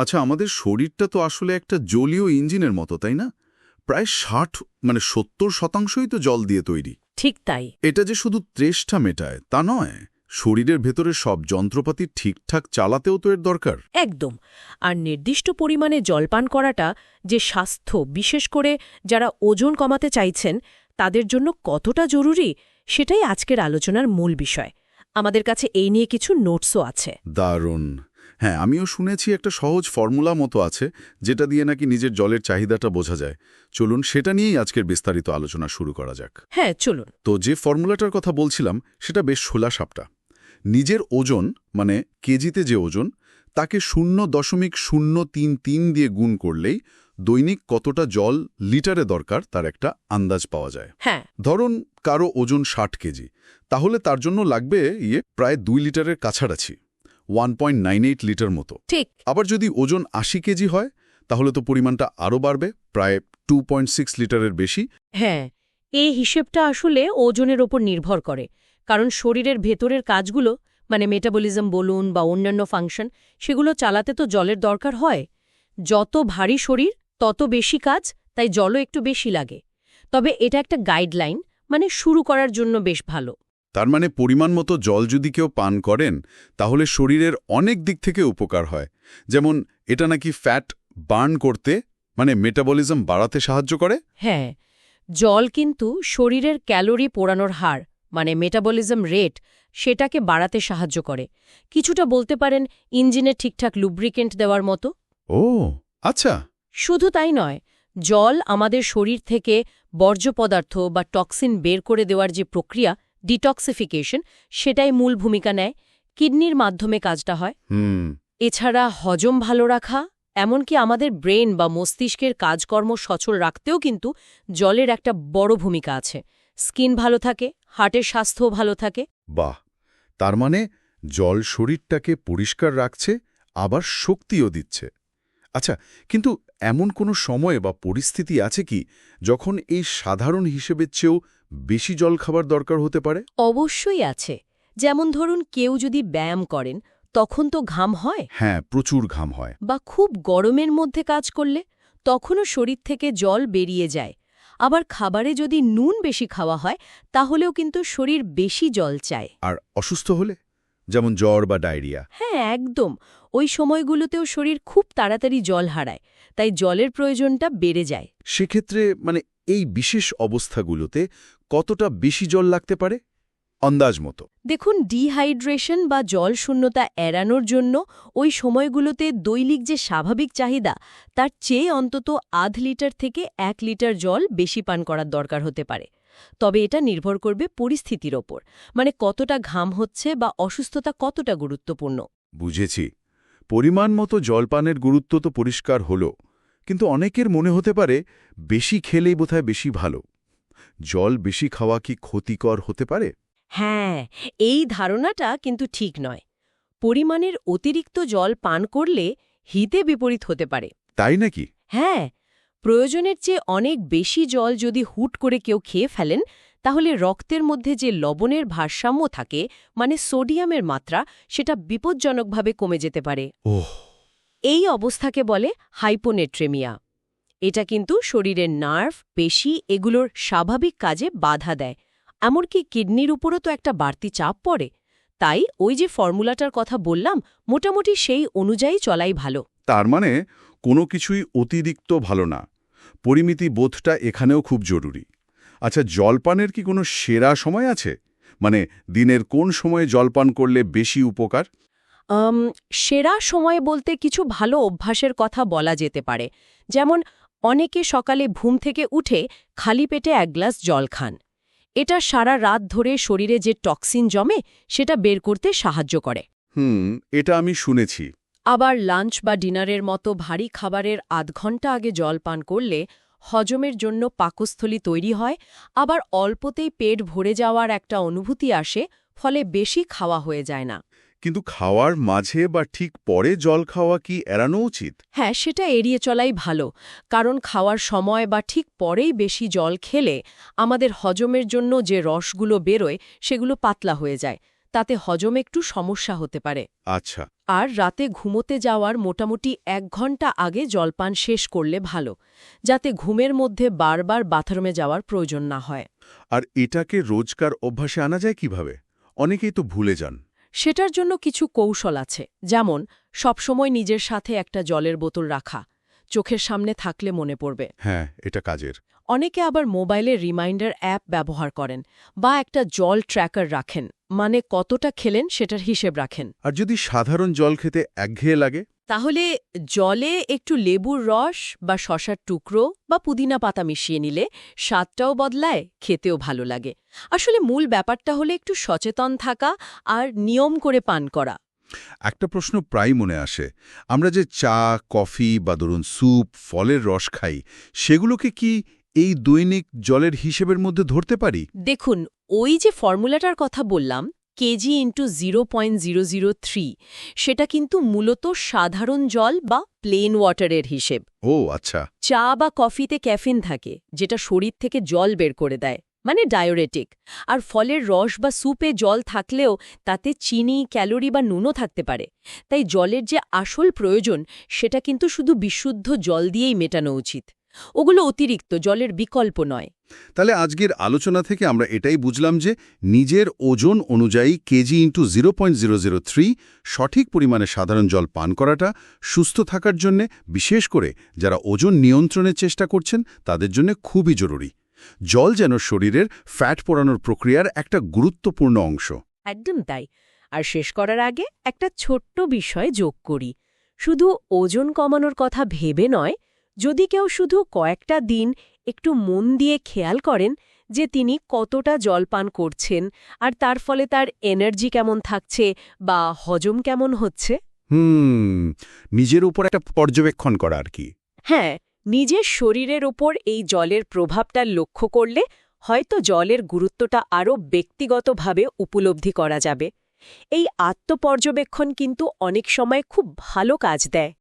আচ্ছা আমাদের শরীরটা তো আসলে একটা জলীয় ইঞ্জিনের মতো তাই না? প্রায় ষাট মানে সত্তর শতাংশই তো জল দিয়ে তৈরি। ঠিক তাই। এটা যে শুধু তৃষ্ণা মেটায় তা নয় শরীরের ভেতরে সব যন্ত্রপাতি ঠিকঠাক চালাতেও তো এর দরকার। একদম। আর নির্দিষ্ট পরিমাণে জলপান করাটা যে স্বাস্থ্য বিশেষ করে যারা ওজন কমাতে চাইছেন তাদের জন্য কতটা জরুরি সেটাই আজকের আলোচনার মূল বিষয়। আমাদের কাছে এই নিয়ে কিছু নোটসও আছে। দারুণ। হ্যাঁ আমিও শুনেছি একটা সহজ ফর্মুলা মতো আছে যেটা দিয়ে নাকি নিজের জলের চাহিদাটা বোঝা যায়। চলুন সেটা নিয়েই আজকের বিস্তারিত আলোচনা শুরু করা যাক। হ্যাঁ চলুন। তো যে ফর্মুলাটার কথা বলছিলাম সেটা বেশ সোলা সাপটা। নিজের ওজন মানে কেজিতে যে ওজন তাকে শূন্য দশমিক শূন্য তিন তিন দিয়ে গুণ করলেই দৈনিক কতটা জল লিটারে দরকার তার একটা আন্দাজ পাওয়া যায়। হ্যাঁ। ধরুন কারও ওজন ষাট কেজি তাহলে তার জন্য লাগবে ইয়ে প্রায় দুই লিটারের কাছাকাছি। One point nine eight litre মতো। ঠিক। আবার যদি ওজন আশি কেজি হয় তাহলে তো পরিমাণটা আরও বাড়বে প্রায় টু পয়েন্ট সিক্স লিটারের বেশি। হ্যাঁ এই হিসেবটা আসলে ওজনের ওপর নির্ভর করে কারণ শরীরের ভেতরের কাজগুলো মানে মেটাবলিজম বলুন বা অন্যান্য ফাংশন সেগুলো চালাতে তো জলের দরকার হয়। যত ভারী শরীর তত বেশি কাজ তাই জলও একটু বেশি লাগে। তবে এটা একটা গাইডলাইন মানে শুরু করার জন্য বেশ ভালো। তার মানে পরিমাণ মতো জল যদি কেউ পান করেন তাহলে শরীরের অনেক দিক থেকে উপকার হয়। যেমন এটা নাকি ফ্যাট বার্ন করতে মানে মেটাবলিজম বাড়াতে সাহায্য করে? হ্যাঁ জল কিন্তু শরীরের ক্যালোরি পোড়ানোর হার মানে মেটাবলিজম রেট সেটাকে বাড়াতে সাহায্য করে। কিছুটা বলতে পারেন ইঞ্জিনে ঠিকঠাক লুব্রিকেন্ট দেওয়ার মতো। ও আচ্ছা। শুধু তাই নয় জল আমাদের শরীর থেকে বর্জ্য পদার্থ বা টক্সিন বের করে দেওয়ার যে প্রক্রিয়া ডিটক্সিফিকেশন সেটাই মূল ভূমিকা নেয়। কিডনির মাধ্যমে কাজটা হয়। হুম। এছাড়া হজম ভালো রাখা এমনকি আমাদের ব্রেন বা মস্তিষ্কের কাজকর্ম সচল রাখতেও কিন্তু জলের একটা বড় ভূমিকা আছে। স্কিন ভালো থাকে হার্টের স্বাস্থ্যও ভালো থাকে। বাহ! তার মানে জল শরীরটাকে পরিষ্কার রাখছে আবার শক্তিও দিচ্ছে। আচ্ছা কিন্তু এমন কোনো সময় বা পরিস্থিতি আছে কি যখন এই সাধারণ হিসেবের চেয়েও বেশি জল খাবার দরকার হতে পারে? অবশ্যই আছে। যেমন ধরুন কেউ যদি ব্যায়াম করেন তখন তো ঘাম হয়? হ্যাঁ প্রচুর ঘাম হয়। বা খুব গরমের মধ্যে কাজ করলে তখনও শরীর থেকে জল বেরিয়ে যায়। আবার খাবারে যদি নুন বেশি খাওয়া হয় তাহলেও কিন্তু শরীর বেশি জল চায়। আর অসুস্থ হলে? যেমন জ্বর বা ডায়রিয়া। হ্যাঁ একদম। ওই সময়গুলোতেও শরীর খুব তাড়াতাড়ি জল হারায় তাই জলের প্রয়োজনটা বেড়ে যায়। সেক্ষেত্রে মানে এই বিশেষ অবস্থাগুলোতে কতটা বেশি জল লাগতে পারে? আন্দাজ মতো। দেখুন ডিহাইড্রেশন বা জল শূন্যতা এড়ানোর জন্য ওই সময়গুলোতে দৈনিক যে স্বাভাবিক চাহিদা তার চেয়ে অন্তত আধ লিটার থেকে এক লিটার জল বেশি পান করার দরকার হতে পারে। তবে এটা নির্ভর করবে পরিস্থিতির ওপর মানে কতটা ঘাম হচ্ছে বা অসুস্থতা কতটা গুরুত্বপূর্ণ। বুঝেছি। পরিমাণ মতো জলপানের গুরুত্ব তো পরিষ্কার হল। কিন্তু অনেকের মনে হতে পারে বেশি খেলেই বোধহয় বেশি ভালো। জল বেশি খাওয়া কি ক্ষতিকর হতে পারে? হ্যাঁ এই ধারণাটা কিন্তু ঠিক নয়। পরিমাণের অতিরিক্ত জল পান করলে হিতে বিপরীত হতে পারে। তাই নাকি? হ্যাঁ প্রয়োজনের চেয়ে অনেক বেশি জল যদি হুট করে কেউ খেয়ে ফেলেন তাহলে রক্তের মধ্যে যে লবণের ভারসাম্য থাকে মানে সোডিয়ামের মাত্রা সেটা বিপজ্জনকভাবে কমে যেতে পারে। ওহ এই অবস্থাকে বলে হাইপোনেট্রেমিয়া। এটা কিন্তু শরীরের নার্ভ, পেশি এগুলোর স্বাভাবিক কাজে বাধা দেয়। এমনকি কিডনির উপরও তো একটা বাড়তি চাপ পড়ে। তাই ওই যে ফর্মুলাটার কথা বললাম, মোটামুটি সেই অনুযায়ী চলাই ভালো। তার মানে কোনো কিছুই অতিরিক্ত ভালো না। পরিমিতি বোধটা এখানেও খুব জরুরি। আচ্ছা জলপানের কি কোনো সেরা সময় আছে? মানে দিনের কোন সময়ে জলপান করলে বেশি উপকার? সেরা সময় বলতে কিছু ভালো অভ্যাসের কথা বলা যেতে পারে। যেমন অনেকে সকালে ঘুম থেকে উঠে খালি পেটে এক গ্লাস জল খান। এটা সারা রাত ধরে শরীরে যে টক্সিন জমে সেটা বের করতে সাহায্য করে। হুম এটা আমি শুনেছি। আবার লাঞ্চ বা ডিনারের মতো ভারী খাবারের আধ ঘণ্টা আগে জল পান করলে হজমের জন্য পাকস্থলী তৈরি হয় আবার অল্পতেই পেট ভরে যাওয়ার একটা অনুভূতি আসে ফলে বেশি খাওয়া হয়ে যায় না। কিন্তু খাওয়ার মাঝে বা ঠিক পরে জল খাওয়া কি এড়ানো উচিত? হ্যাঁ সেটা এড়িয়ে চলাই ভালো। কারণ খাওয়ার সময় বা ঠিক পরেই বেশি জল খেলে আমাদের হজমের জন্য যে রসগুলো বেরোয় সেগুলো পাতলা হয়ে যায়। তাতে হজম একটু সমস্যা হতে পারে। আচ্ছা। আর রাতে ঘুমোতে যাওয়ার মোটামুটি এক ঘণ্টা আগে জলপান শেষ করলে ভালো যাতে ঘুমের মধ্যে বারবার বাথরুমে যাওয়ার প্রয়োজন না হয়। আর এটাকে রোজকার অভ্যাসে আনা যায় কীভাবে? অনেকেই তো ভুলে যান। সেটার জন্য কিছু কৌশল আছে যেমন সবসময় নিজের সাথে একটা জলের বোতল রাখা চোখের সামনে থাকলে মনে পড়বে। হ্যাঁ এটা কাজের। অনেকে আবার মোবাইলে রিমাইন্ডার অ্যাপ ব্যবহার করেন বা একটা জল ট্র্যাকার রাখেন মানে কতটা খেলেন সেটার হিসেব রাখেন। আর যদি সাধারণ জল খেতে একঘেয়ে লাগে? তাহলে জলে একটু লেবুর রস বা শশার টুকরো বা পুদিনা পাতা মিশিয়ে নিলে স্বাদটাও বদলায় খেতেও ভালো লাগে। আসলে মূল ব্যাপারটা হলে একটু সচেতন থাকা আর নিয়ম করে পান করা। একটা প্রশ্ন প্রায় মনে আসে। আমরা যে চা কফি বা ধরুন স্যুপ ফলের রস খাই সেগুলোকে কি এই দৈনিক জলের হিসেবের মধ্যে ধরতে পারি? দেখুন ওই যে ফর্মুলাটার কথা বললাম KG into zero point zero zero three সেটা কিন্তু মূলত সাধারণ জল বা প্লেন ওয়াটারের হিসেব। ও আচ্ছা। চা বা কফিতে ক্যাফিন থাকে যেটা শরীর থেকে জল বের করে দেয়। মানে ডায়োরেটিক আর ফলের রস বা স্যুপে জল থাকলেও তাতে চিনি ক্যালোরি বা নুনও থাকতে পারে। তাই জলের যে আসল প্রয়োজন, সেটা কিন্তু শুধু বিশুদ্ধ জল দিয়েই মেটানো উচিত। ওগুলো অতিরিক্ত, জলের বিকল্প নয়। তাহলে আজকের আলোচনা থেকে আমরা এটাই বুঝলাম যে নিজের ওজন অনুযায়ী কেজি ইন্টু জিরো সঠিক পরিমাণে সাধারণ জল পান করাটা, সুস্থ থাকার জন্যে, বিশেষ করে যারা ওজন নিয়ন্ত্রণের চেষ্টা করছেন, তাদের জন্য খুবই জরুরি। জল যেন শরীরের ফ্যাট পোড়ানোর প্রক্রিয়ার একটা গুরুত্বপূর্ণ অংশ। একদম তাই। আর শেষ করার আগে একটা ছোট্ট বিষয় যোগ করি। শুধু ওজন কমানোর কথা ভেবে নয় যদি কেউ শুধু কয়েকটা দিন একটু মন দিয়ে খেয়াল করেন যে তিনি কতটা জল পান করছেন আর তার ফলে তার এনার্জি কেমন থাকছে বা হজম কেমন হচ্ছে। হুম নিজের উপর একটা পর্যবেক্ষণ করা আর কি। হ্যাঁ নিজের শরীরের ওপর এই জলের প্রভাবটা লক্ষ্য করলে হয়তো জলের গুরুত্বটা আরও ব্যক্তিগতভাবে উপলব্ধি করা যাবে। এই আত্মপর্যবেক্ষণ কিন্তু অনেক সময় খুব ভালো কাজ দেয়।